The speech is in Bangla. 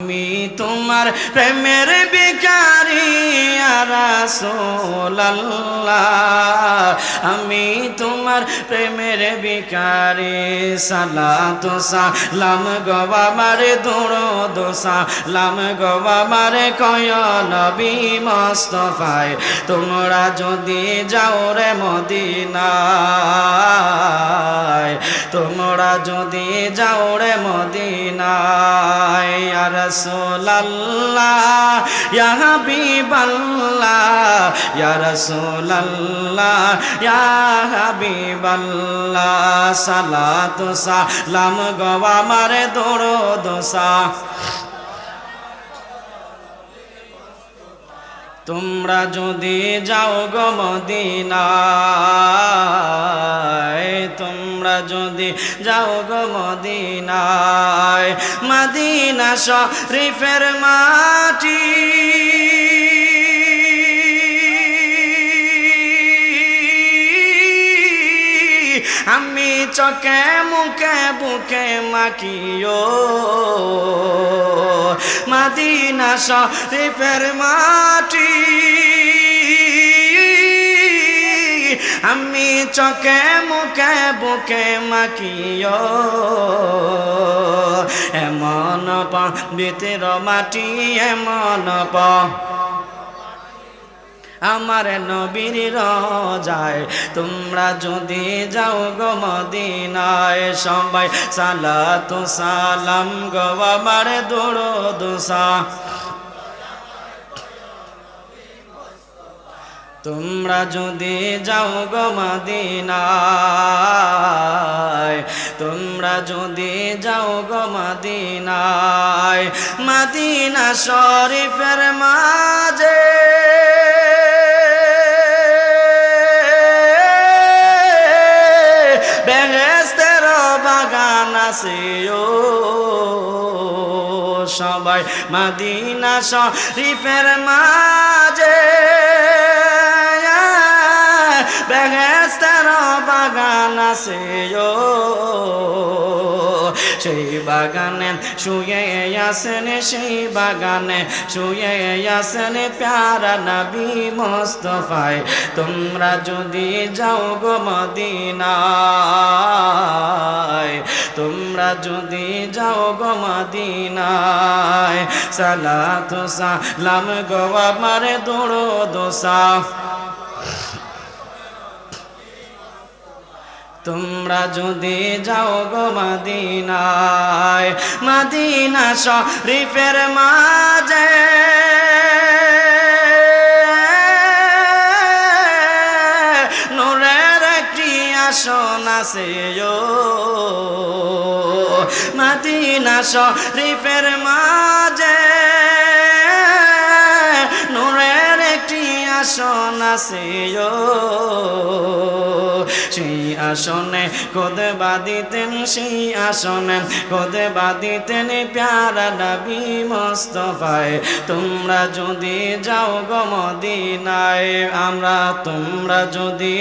আমি তোমার প্রেমের বিকারি রাসোল্লাহ আমি তোমার প্রেমের বিকারি সালাত সালাম গবা মারে দোড়ো দোসা লাম গবা মারে কয় নবী মস্তফায়। তোমরা যদি যাও রে মদিনায়, তোমরা যদি যাও রে মদিনায়। আর রসোল্লাহ ইয়া হাবিবাল্লাহ ইয়া রসোল্লাহ ইয়া হাবিবাল্লাহ, সালাতু সালাম গওয়া মারে দোড়ো দোসা তোমরা যদি যাও গো মদিনায়, তোমরা যদি যাও গো মদিনায়, মদিনা শরীফের মাটি আমি চকে মুখে বুকে মাকিও মাদিনা শরীফের মাটি। আমি চকে মুখে বুকে মাকিও এমন পবিত্র মাটি, এমন প আমার নবীর রজায়, তোমরা যদি যাও গো মদিনায় সবাই, সালাতু সালাম গো আমার দোড়ো তোমরা যদি যাও গো মদিনায়, তোমরা যদি যাও গো মদিনায়, মদিনা শরীফের মাঝে আছে, ও সবাই মদিনা শরীফের মাঝে। বেহেস্তের বাগান আছে, ও সেই বাগানে শুয়ে আসেন সেই বাগানে শুয়ে আসেন প্যারা নবী মোস্তফায়। তোমরা যদি যাও গো মদিনায় তোমরা যদি যাও গো মদিনায়, সালাতু সালাম গো আমার দোড়ো দোসা তোমরা যদি যাও গো মাদিনায়, মাদিনা শরীফের মাঝে আসন আছে মাদিনা শরীফের মাঝে নোরের একটি আসন আছে সেই আসনে কোদে বাদিতেন সেই আসনে কোদে বাদিতেন প্যারা নবী মোস্তফায়। তোমরা যদি যাও গো মদিনায়, আমরা তোমরা যদি